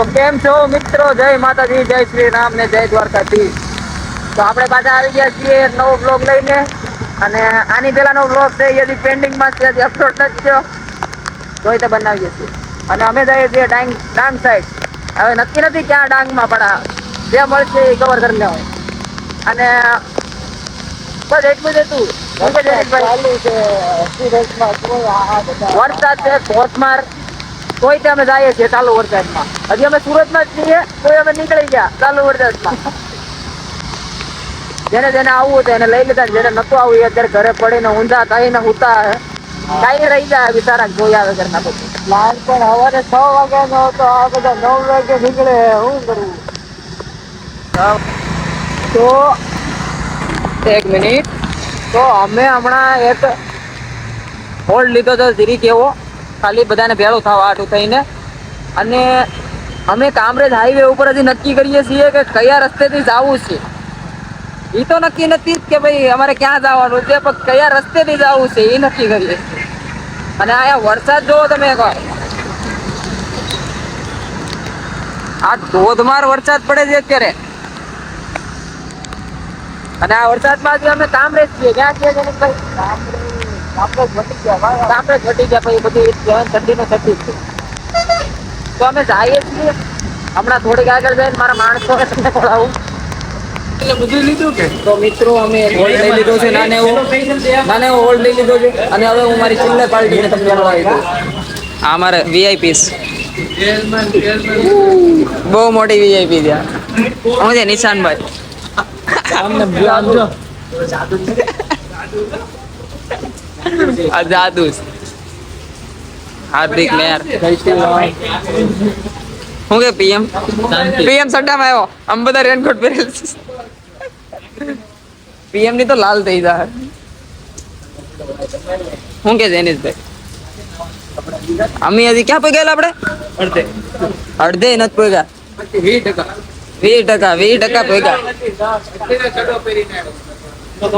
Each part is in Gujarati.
તો કેમ છો મિત્રો? જય માતાજી જય શ્રી રામ ને જય દ્વારકાધીશ. તો આપણે પાછા આવી ગયા છીએ નવો બ્લોગ લઈને. અને આની પહેલાનો બ્લોગ છે એ હજી પેન્ડિંગમાં છે હજી અપલોડ નથી થયો. તો તો બનાવીએ છીએ. અને અમે જઈએ છીએ ડાંગ ડાંગ સાઈડ હવે નક્કી નથી ક્યાં ડાંગમાં પણ જે મળશે એ કવર કરી લેવાય. અને બસ એટલું જ હતું. વરસાદ છે ધોધમાર. તોય તે અમે જઈએ છીએ ચાલુ વરસાદમાં. હજી અમે સુરતમાં જ છીએ તોય અમે નીકળી ગયા ચાલુ વરસાદમાં. જેને જેને આવવું હતું એને લઈ લીધા ને જેને નતું આવવું એ અત્યારે ઘરે પડીને ઊંધા થઈને હુતા કઈ રહી જાય બિચારા જોયા વગર ના બધું. લાલ પણ સવારે છ વાગ્યાનો હતો આ બધા નવ વાગે નીકળે શું કરવું તો એક મિનિટ. તો અમે હમણાં એક હોલ્ડ લીધો તો ધીરી કેવો. ખાલી બધાને ભેળું થાવ આટું થઈને અને અમે કામરેજ હાઈવે ઉપર હજી નક્કી કરીએ છીએ કે કયા રસ્તેથી જવું છે. એ તો નક્કી નથી કે ભાઈ અમારે ક્યાં જવાનું છે, પણ કયા રસ્તેથી જવું છે એ નક્કી કરીએ છીએ. અને અહીંયા વરસાદ જોવો તમે એકવાર. આ ધોધમાર વરસાદ પડે છે અત્યારે. અને આ વરસાદમાં જે અમે કામરેજ છીએ. ક્યાં છીએ જનકભાઈ? વટી ગયા કામરેજ વટી ગયા પછી બધી ઠંડીનો ઠંડી છે તો અમે જઈએ છીએ. હમણાં થોડીક આગળ જઈને મારા માણસો તમને બોલાવું. બધું લીધું કે? તો મિત્રો અમે હોલ્ડ લઈ લીધો છે નાને નાને હોલ્ડ લઈ લીધો છે. અને હવે હું મારી ચિલ્લર પાર્ટીને તમને બોલાવી દઉં આ મારે વીઆઈપીસ બહુ મોટી વીઆઈપી ત્યાં હું છે નિશાનભાઈ? આ જાદુ હાર્દિક મેર હું કે પીએમ? પીએમ સટ્ટામાં આવ્યો. આમ બધા રેનકોટ પહેરેલ પીએમની તો લાલ થઈ જાય હું કે જૈનિશભાઈ? અમે હજી ક્યાં પગ્યા આપણે? અડધે. અડધે નથી પહોંચ્યા. વીસ ટકા. વીસ ટકા વીસ ટકા પહોંચ્યા.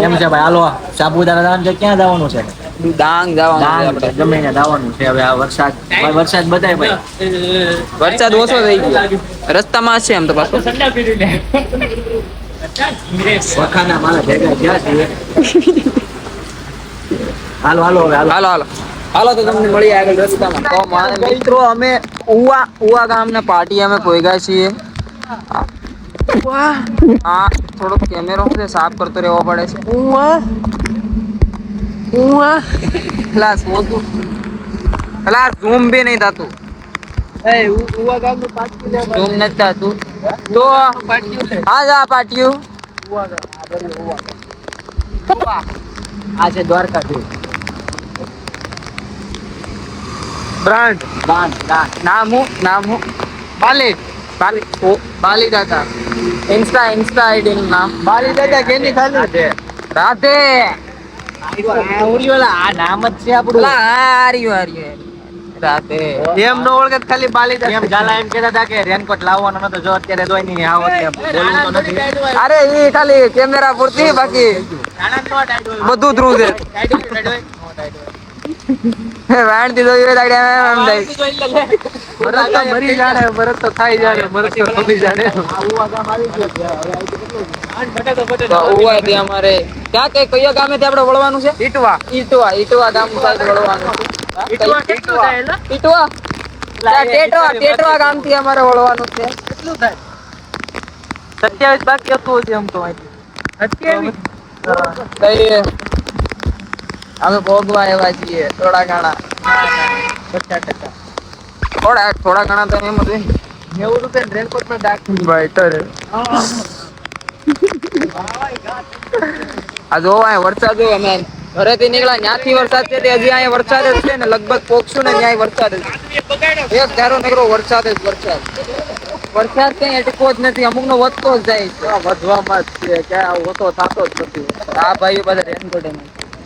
એમ છે ભાઈ? હાલો સાબુદાણા જવાનું છે ક્યાં જવાનું છે? ડાંગ જવાનું છે ડાંગ આપણે. ગમે જવાનું છે. હવે આ વરસાદ ભાઈ વરસાદ બતાય ભાઈ. વરસાદ ઓછો થઈ ગયો. રસ્તામાં છે એમ તો પાછો વખાના મારા ભેગા થયા છે. હાલો હાલો હવે હાલો. હાલો હાલો. હાલો તો તમને મળી આગળ રસ્તામાં. તો મારે મિત્રો અમે ઉવા ઉવા ગામના પાર્ટી અમે પોઈગા છીએ. આ થોડોક કેમેરો છે સાફ કરતો રહેવો પડે છે. ઉવા? પેલા શોધું પેલા ઝૂમ બી નહીં થતું. ઝૂમ નથી થતું. તો હા જા પાટિયું. આ છે દ્વારકાધીશ બ્રાન્ડ. દાન દાન નામ હું? નામ હું? બાલી. બાલી. ઓ બાલી દાદા. ઇન્સ્ટા ઇન્સ્ટા આઈડી નું નામ. બાલી દાદા કેની ખાલી? રાધે. અરે ઈ ખાલી કેમેરા પૂરતી બાકી. બધું ધ્રુવ છે. વાણ દીધો એ દાડે એમ થાય. ભરત તો મરી જાણે ભરત તો ખાઈ જાણે ભરત તો જાણે. તો અમારે. ક્યાં કઈ કયો ગામે થી આપણે વળવાનું છે? ઈટવા. ઈટવા ઈટવા ગામ સાઈડ વળવાનું ઈટવા કેટલું થાય ઈટવા? ટેટવા ટેટવા ગામથી અમારે વળવાનું છે. કેટલું થાય? સત્યાવીસ બાકી તો. અમે ભોગવા એવા છીએ થોડા ઘણા. થોડા થોડા ઘણા તો એમ જ નેવું રૂપિયા રેનકોટમાં ડાક બેટર આ જો અહીંયા વરસાદ હોય અમે ઘરેથી નીકળ્યા ત્યાંથી વરસાદ છે તે હજી અહીંયા વરસાદ જ છે ને લગભગ પોકશું ને ત્યાં વરસાદ જ એક ધારો નીકળો વરસાદ જ વરસાદ. વરસાદ કઈ અટકો જ નથી અમુક નો વધતો જ જાય છે. વધવામાં જ છે કે આ થતો જ નથી. આ ભાઈઓ બધા રેનકોટ એમ.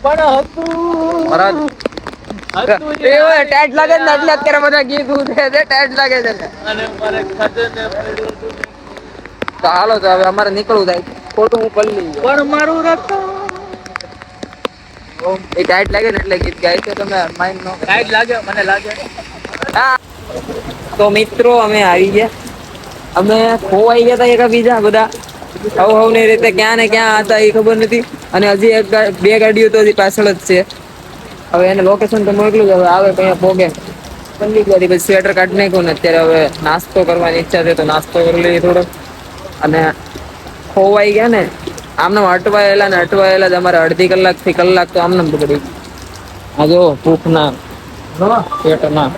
પણ હતું. બરાબર હતું એવો ટાઈટ લાગે ને એટલે અત્યારે બધા ગીત ઉઠે છે ટાઈટ લાગે છે. તો હાલો તો હવે અમારે નીકળવું થાય. ખોટું હું પલ્લી પણ મારું રતન. એ ટાઈટ લાગે ને એટલે ગીત ગાય છે તમે માઇન્ડ નો. ટાઈટ લાગે મને લાગે. તો મિત્રો અમે આવી ગયા. અમે ખોવાઈ ગયા હતા એક બીજા બધા. હવ હવની રીતે ક્યાં ને ક્યાં હતા એ ખબર નથી. અને હજી એક બે ગાડીઓ તો હજી પાછળ જ છે. હવે એને લોકેશન તો મોકલું હવે આવે કઈ પોગે. પંડી ગાડી પછી સ્વેટર કાઢી નાખ્યું ને અત્યારે હવે નાસ્તો કરવાની ઈચ્છા છે તો નાસ્તો કરી લઈએ થોડો અને ખોવાઈ ગયા ને આમને અટવાયેલા ને અટવાયેલા જ અમારે અડધી કલાકથી કલાક તો આમને બગડી આ જો ભૂખ ના પેટ ના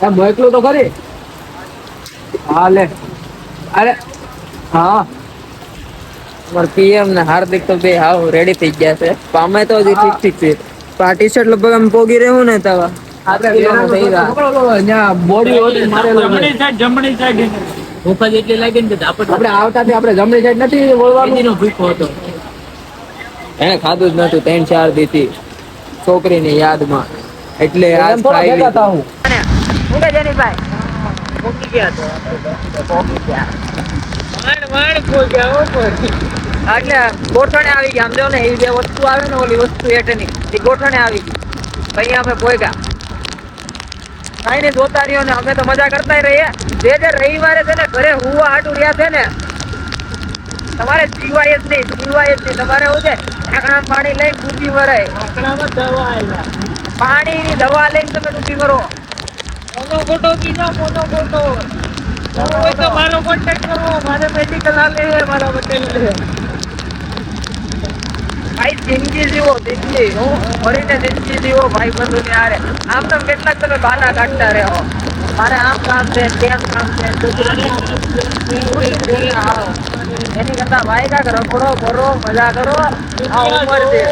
એમ મોકલું તો ખરી. હા લે. અરે હા. અમાર પીએમ ને હાર્દિક તો બે હાવ રેડી થઈ ગયા છે. પામે અમે તો હજી ઠીક ઠીક છે. પાર્ટી આ ટી શર્ટ લગભગ આમ પોગી રહ્યું ને તવા. બોડી ઓડી જમણી સાઈડ જમણી સાઈડ ભૂખ જ એટલી લાગી ને આપણે આપણે આવતા આપણે જમણી સાઈડ નથી વળવાનું. ભૂખો હતો. એને ખાધું જ નતું ત્રણ ચાર દીથી. છોકરીની યાદમાં. એટલે આજ ખાઈ લીધું. હું કે જેનીભાઈ. મૂકી ગયા તો વાણ વાણ ખોઈ ગયા. એટલે ગોઠણે આવી ગયા. સમજો ને એવી બે વસ્તુ આવે ને ઓલી વસ્તુ હેઠની એ ગોઠણે આવી ગઈ. અહીંયા અમે પોઈગા કાંઈ નહીં જોતા રહ્યો ને અમે તો મજા કરતા રહીએ. જે જે રવિવારે છે ને ઘરે હુવા હાટું રહ્યા છે ને તમારે જીવાય જ નહીં જીવાય જ નહીં. તમારે શું છે? ઢાંકણા પાણી લઈ ડૂબી મરાય. પાણી દવા પાણીની દવા લઈને તમે ડૂબી મરો. મોનો ખોટો કીધો મોનો ખોટો મારો કોન્ટેક્ટ કરો મારે મેડિકલ આલે મારા પટેલ ભાઈ જિંદગી જીવો, જિંદગી. હું ફરીને જિંદગી જીવો, ભાઈ બંધુ ને આરે આમ તો કેટલાક તમે બાના કાઢતા રહો. મારે આમ કામ છે, તેમ કામ છે એની કરતા ભાઈ કાંક રખડો કરો મજા કરો. આ ઉંમર છે.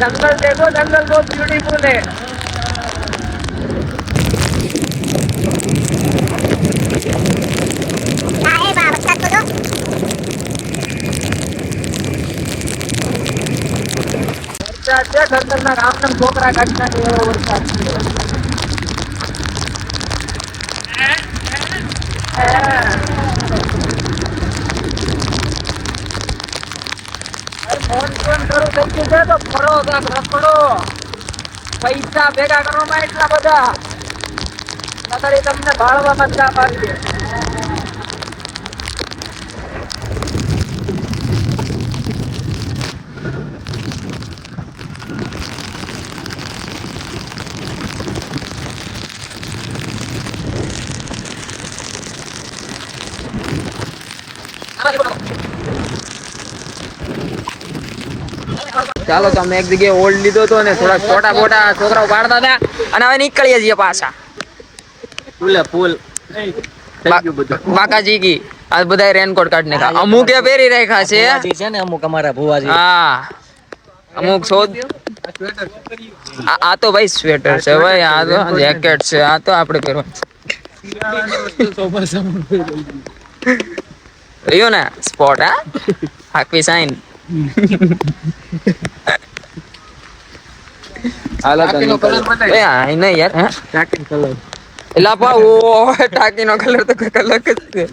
જંગલ દેખો, જંગલ બહુ બ્યુટીફુલ है છે ખતરનાક આમનામ છોકરા છે. તો ફરો રખડો પૈસા ભેગા કરવામાં એટલા બધા. તમને ભાળવામાં જ ના ચાલો તો અમે એક જગ્યાએ ઓલ્ડ લીધો હતો ને થોડા ફોટા ફોટા છોકરાઓ પાડતા હતા અને હવે નીકળીએ છીએ પાછા. ફૂલે ફૂલ. બાકાજી કી આ બધા રેનકોટ કાઢને ખા અમુક એ પહેરી રાખ્યા છે. છે ને અમુક અમારા ભુવાજી. હા. અમુક શોધ. આ આ તો ભાઈ સ્વેટર છે ભાઈ આ તો જેકેટ છે આ તો આપણે પહેરવા રહ્યો ને? સ્પોટ હા? હાકવી સાઈન હાલો તો નીકળો. એ આ નહીં યાર હે? કલર એલા પા ઓ ટાંકીનો કલર તો અલગ જ છે.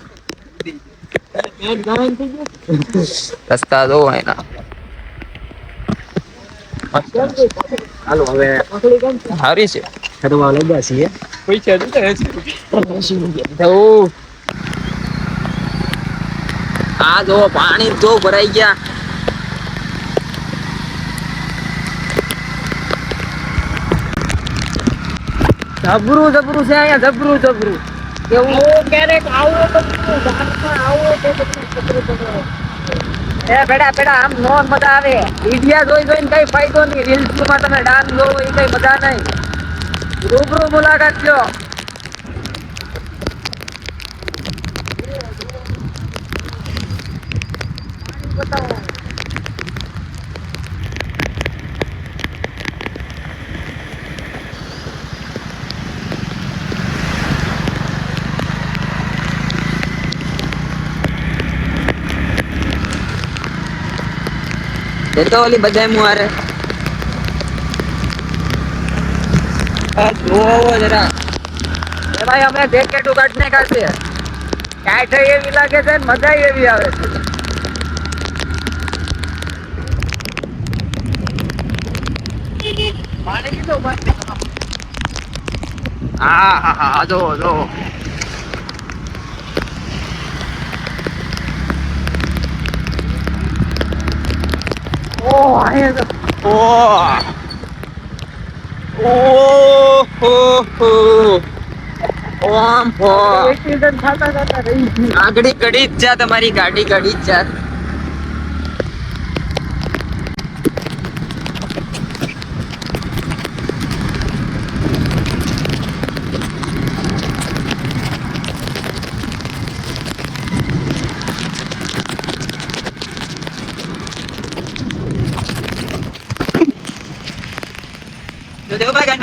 રસ્તા જો એના. હાલો હવે સારી છે. ફરવા લાગ્યા છીએ. જવું. આ જો પાણી જો ભરાઈ ગયા. જબરું જબરું છે અહીંયા જબરું જબરું. એવું. ક્યારેક આવો તો આવો તો બધું છોકરો છોકરો એ બેડા બેડા આમ નો મજા આવે. વિડિયા જોઈ જોઈને કઈ ફાયદો નહીં. રીલ્સમાં તમે ડાન્સ જોવો એ કઈ મજા નહીં. રૂબરૂ મુલાકાત લ્યો એ તો ઓલી બધા મુહારે એવી લાગે છે મજા એવી આવે છે. હા હા હા જો જો ઓ અહીંયા તો ઓ ઓ હો હો ઓમ હો આગળી ગડી જ જા તમારી ગાડી જ જા જો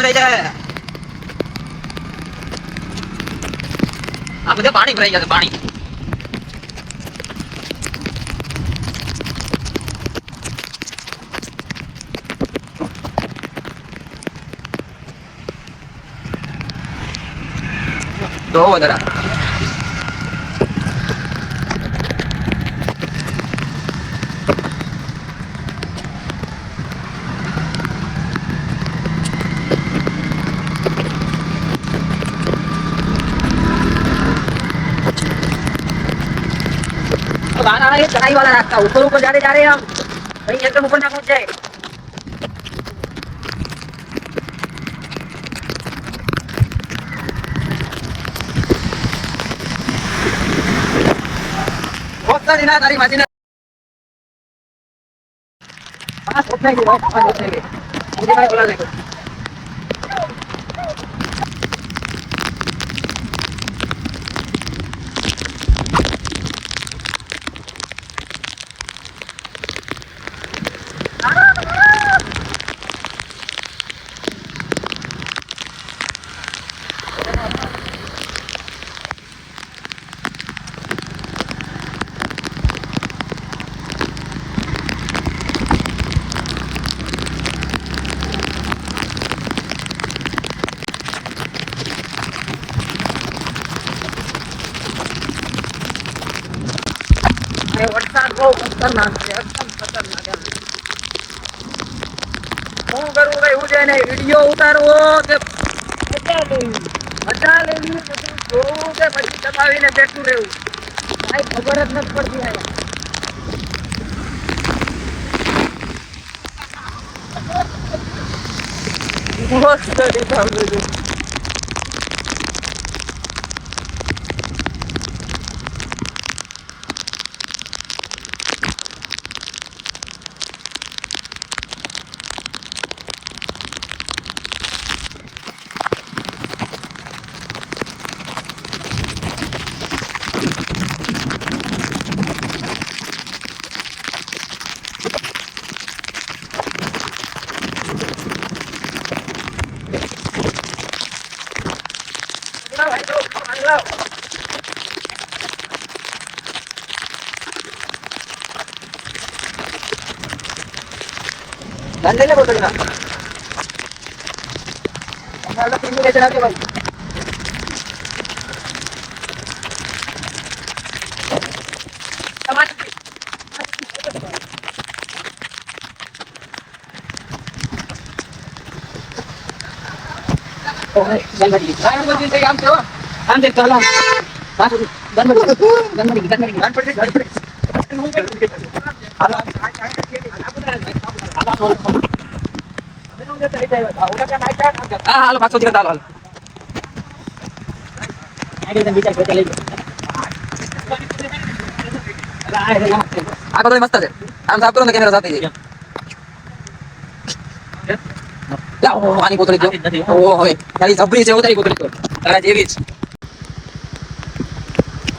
ભરાઈ જાય. આ બધે પાણી ભરાઈ ગયા પાણી. गाना ये चढ़ाई वाला रास्ता ऊपर ऊपर जा रहे जा रहे हैं हम कहीं एकदम ऊपर ना पहुंच जाए बहुत सारी ना ખતરનાક છે એકદમ ખતરનાક એમ. શું કરવું ભાઈ હું જઈને વીડિયો ઉતારવો કે મજા લેવી બધું જોવું કે પછી દબાવીને બેઠું રહેવું? કાંઈ ખબર જ નથી પડતી અહીંયા. મસ્ત the લાવ, ધંધે લે બોતલના. અમારે તો પીંડી વેચી નાખજો ભાઈ ગણપતિ. હાલો. ને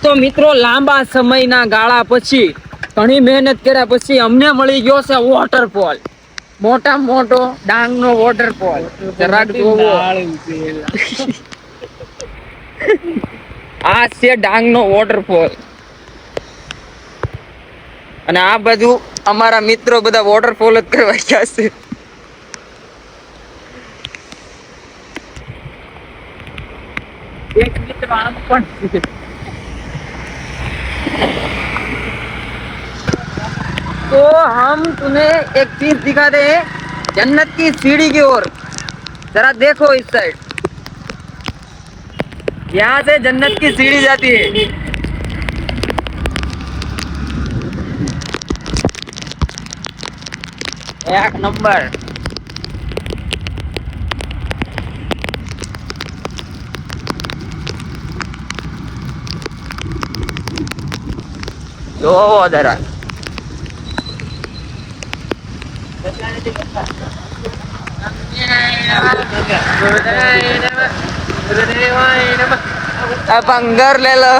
તો મિત્રો, લાંબા સમયના ગાળા પછી ઘણી મહેનત કર્યા પછી અમને મળી ગયો છે વોટરફોલ મોટા મોટો ડાંગ નો વોટરફોલ આ છે ડાંગ નો વોટરફોલ અને આ બાજુ અમારા મિત્રો બધા વોટરફોલ જ કરવા ગયા છે. એક મિત્ર આમ પણ. तो हम तुम्हें एक चीज़ दिखा हैं जन्नत की सीढ़ी की ओर। जरा देखो इस साइड। यहाँ से जन्नत की सीढ़ी जाती है। एक नंबर। જોવો જરા આ પંગર લે લો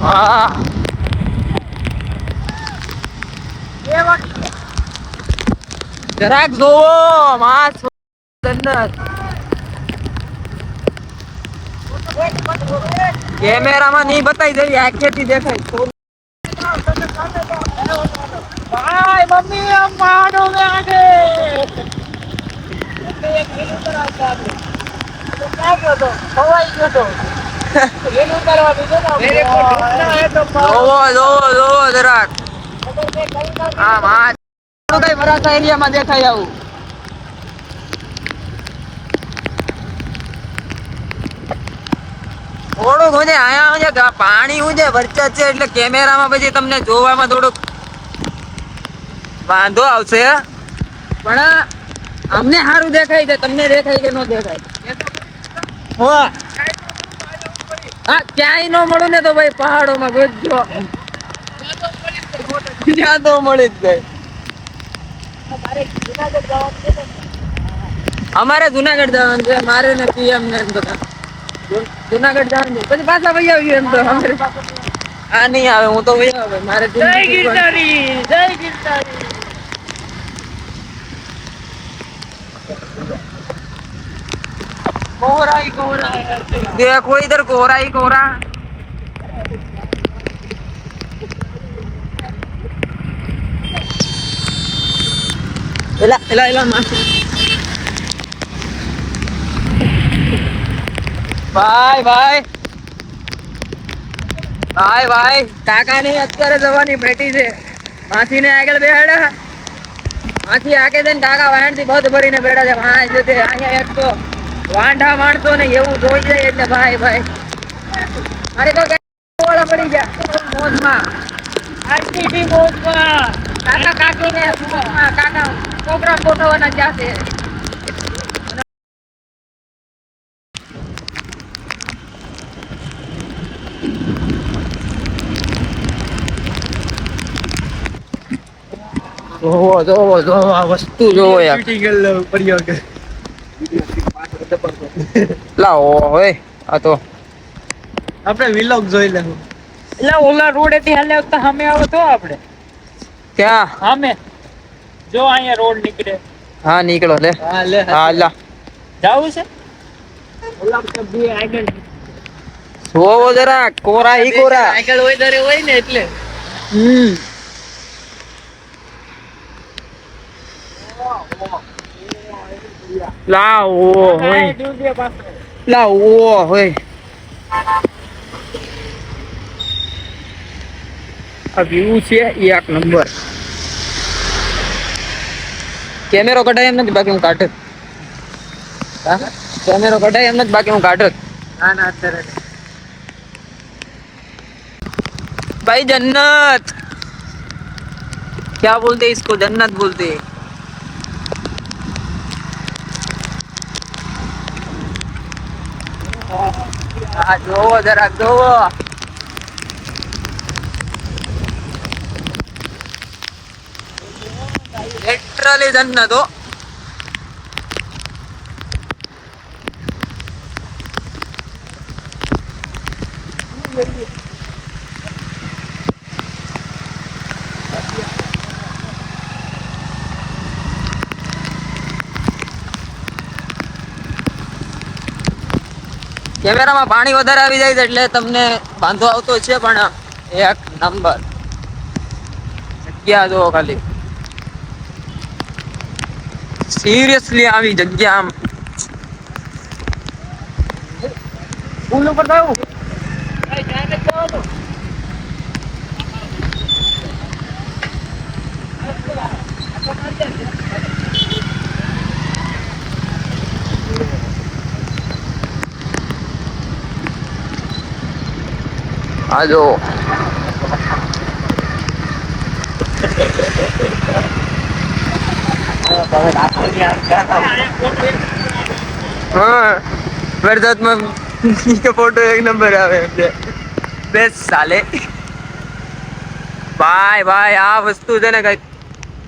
હા જરાક જોવો માં જન્નત કેમેરામાં નહીં બતાવી દેવી આંખેથી દેખાય. ભાઈ મમ્મી આમ પહાડો મે આગે. જોવો જોવો જોવો જરાક. આમ આ કઈ વરાછા એરિયામાં દેખાય આવું. થોડુંક હું આયા હું પાણી હું છે વરસાદ છે એટલે કેમેરામાં પછી તમને જોવામાં થોડુંક વાંધો આવશે. પણ અમને સારું દેખાય છે, તમને દેખાય કે ન દેખાય? હો, ક્યાંય ન મળું ને તો ભાઈ પહાડોમાં ગોતજો ત્યાં તો મળી જ જાય. અમારે જુનાગઢ જવાનું છે મારે ને પીએમ ને એમ બધા જુ- જુનાગઢ જવાનું છે પછી પાછા વહી આવીએ એમ તો અમારે આ નહીં આવે હું તો વહી આવે મારે જય ગિરનારી જય ગિરનારી कोहरा ही कोहरा है देखो इधर कोहरा ही कोहरा એલા એલા એલા માસી ભાઈ ભાઈ ભાઈ ભાઈ કાકા ની અત્યારે જવાની બેટી છે. માસી ને આગળ બેહાડ્યા માસી આગે છે કાકા વાહનથી બધ ભરીને બેઠા છે. હા જો તે અહીંયા એક તો વાંઢા માણસો ને એવું જોઈ જાય એટલે ભાઈ ભાઈ. મારે તો ઓળા પડી ગયા. મોજમાં. આરસીટી મોજમાં. કાકા કાકી ને મોજમાં કાકા. પ્રોગ્રામ ગોઠવવાના છે જોવો જોવો જોવો આ વસ્તુ જોવો યાર. લાવો હોય આ તો. આપણે વિલોગ જોઈ લેવું. એટલે ઓલા રોડે એથી હાલે આવતા સામે આવો તો આપણે. ક્યાં? સામે. જો અહીંયા રોડ નીકળે. હા નીકળો લે. હા લે હા લા. જાવું છે? ગુલાબ બે આગળ. સોવો જરા કોરા ઈ કોરા. આગળ હોય દરે હોય ને એટલે. હમ. લાવો હોય. લાવો હોય. આ વ્યૂ છે એક નંબર. કેમેરો કઢાય એમ નથી બાકી હું કાઢત હા? કેમેરો કઢાય એમ નથી બાકી હું કાઢત ના ના અત્યારે भाई जन्नत क्या बोलते हैं इसको जन्नत बोलते हैं હા જોવો જરાક જોવો લિટરલી જન્નત હો કેમેરામાં પાણી વધારે આવી જાય છે એટલે તમને વાંધો આવતો છે, પણ એક નંબર. જગ્યા જોવો ખાલી. સિરિયસલી આવી જગ્યા આમ. પુલ ઉપર થયું આ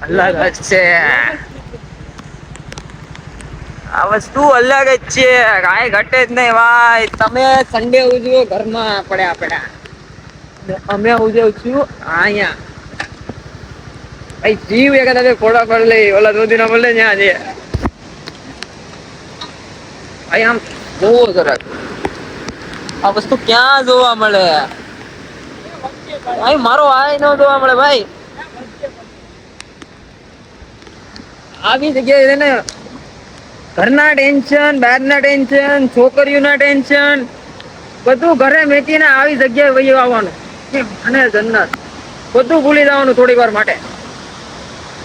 અલગ જ છે. આ વસ્તુ અલગ જ છે. કાંઈ ઘટે જ નહીં ભાઈ. તમે સન્ડે ઉજવો, ઘરમાં પડ્યા પડ્યા. અમે ઉજવું છું અહીંયા. એક તમે ફોટા પર લઈ ઓલા દોધી ના મળે ત્યાં છે ભાઈ આમ જોવો જરાક આ વસ્તુ ક્યાં જોવા મળે ભાઈ મારો આય ન જોવા મળે ભાઈ આવી જગ્યાએ એને ને ઘરના ટેન્શન બહારના ટેન્શન છોકરીઓના ટેન્શન બધું ઘરે મેકીને આવી જગ્યાએ વહી આવવાનું અને મને જન્નત બધું ભૂલી જવાનું થોડી વાર માટે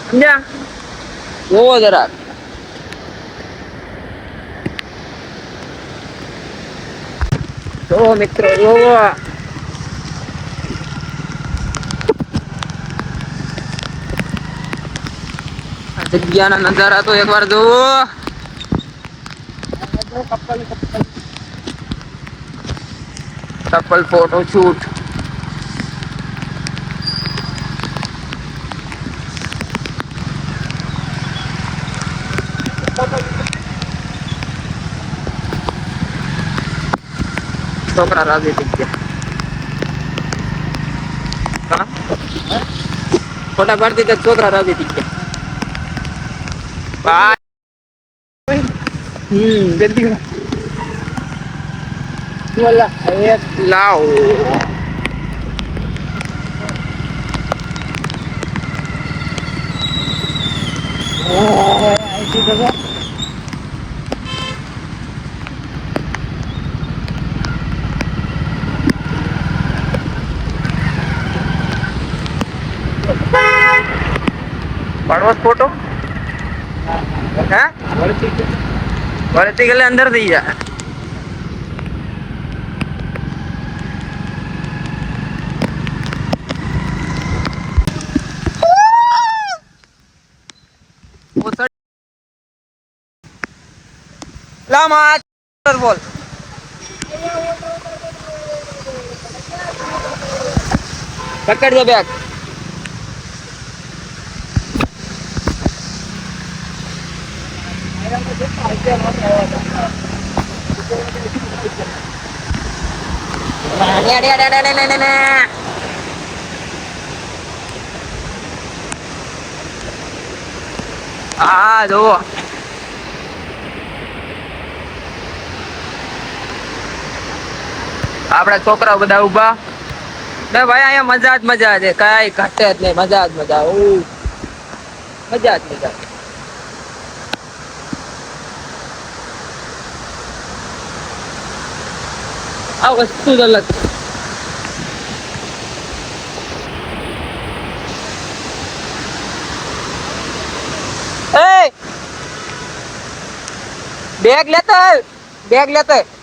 સમજ્યા જોવો જરાક જોવો મિત્રો જોવો આ જગ્યાના નજારા તો એકવાર જોવો કપલ ફોટો શૂટ છોકરા રાજી થઈ ગયા હા? ફોટા પાડતી તો છોકરા રાજી થઈ ગયા બાય હમ જલ્દી બોલા એક લાવ પાડવો ફોટો? હે? વળતી ગયેલે અંદર થઈ જા. બોલ. પકડ બેગ. હા જુઓ આપડા છોકરાઓ બધા ઊભા ને ભાઈ, અહીંયા મજા જ મજા છે. કઈ ઘટે જ નહીં. મજા જ મજા. મજા જ મજા. આ વસ્તુ જ અલગ છે બેગ લેતો. બેગ લેતો.